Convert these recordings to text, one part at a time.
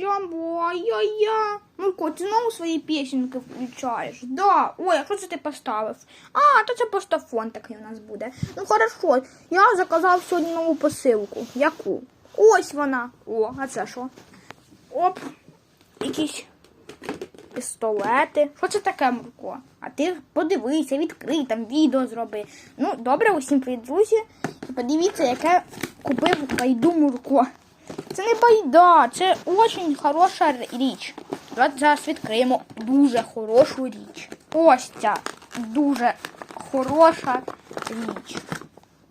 джамбо, ай-яй-я. Мурко, ти знову свої пісеньки включаєш? Да. Ой, а що це ти поставив? А, то це просто фон такий у нас буде. Ну хорошо, я заказав сьогодні нову посилку. Яку? Ось вона. О, а це що? Оп. Якісь пістолети. Що це таке, Мурко? А ти подивися, відкрий там відео зроби. Ну, добре, усім привіт, друзі. Подивіться, яке купив байду Мурко. Це не байда, це дуже хороша річ. Давайте зараз відкриємо дуже хорошу річ. Ось ця дуже хороша річ.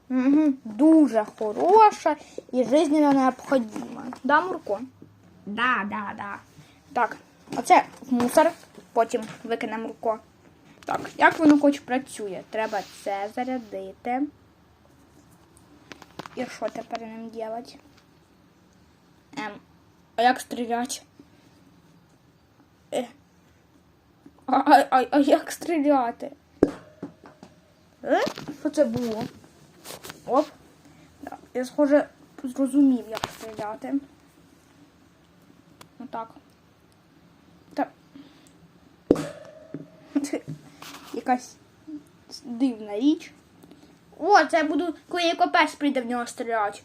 Угу, дуже хороша і жизненно необхідна. Да, Мурко? Да, да, да. Так, оце мусор, потім викинемо руко. Так, як воно хоч працює? Треба це зарядити. І що тепер ним робити? Ем, а як стріляти? Е. А, а, а, а як стріляти? Е? Що це було? Оп. Да. Я схоже зрозумів, як стріляти. Отак. Так. Якась дивна річ. О, це буду, коли якопес прийде в нього стріляти.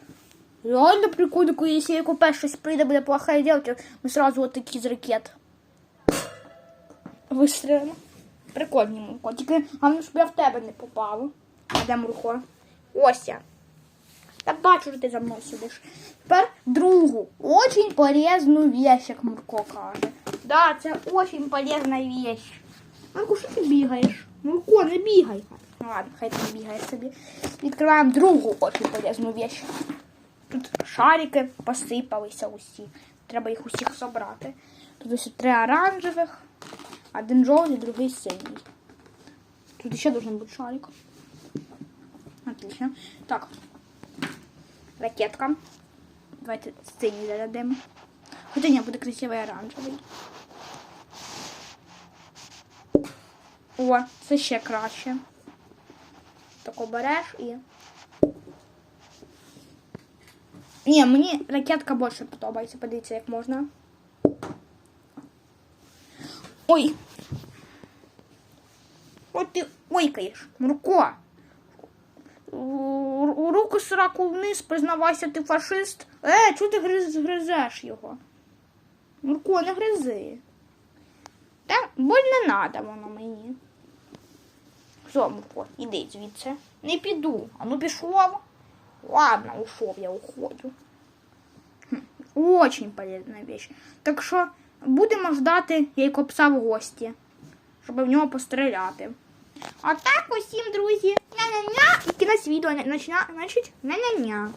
Реально прикольно, коли якщо якопес щось прийде, буде плохе робити, ми сразу от такі з ракет. Вистрілимо. Прикольні мурко. Тільки головне, щоб я в тебе не попав. А де мурко? Ось я. Я бачу, що ти за мною сидиш. Тепер другу. Очень полезну вещь, як Мурко каже. Да, це очень полезна вещь. Марку, що ти бігаєш? Мурко, не бігай. Ну ладно, хай ти не бігає собі. Відкриваємо другу очень полезну вещь. Тут шарики посипалися усі. Треба їх усіх собрати. Тут ось три оранжевих, один жовтий, другий синій. Тут ще должен бути шарик. Отлично. Так, ракетка. Давайте синій зарядимо. Хоча ні, буде красивий оранжевий. О, це ще краще. Тако береш і. Ні, мені ракетка більше подобається. Подивіться, як можна. Ой. От ти ойкаєш, Мурко. Руку сраку вниз, признавайся, ти фашист. Е, чого ти гриз, гризеш його? Мурко, не гризи. Та боль не надо воно мені. Все, Мурко, іди звідси. Не піду. А ну пішов. Ладно, ушел, я уходжу. Хм, Очень полезная вещь. Так що будемо ждати яйкопса в гості, щоб в нього постріляти. А так усім, друзі, ня-ня-ня, і кінець відео, значить, ня-ня-ня.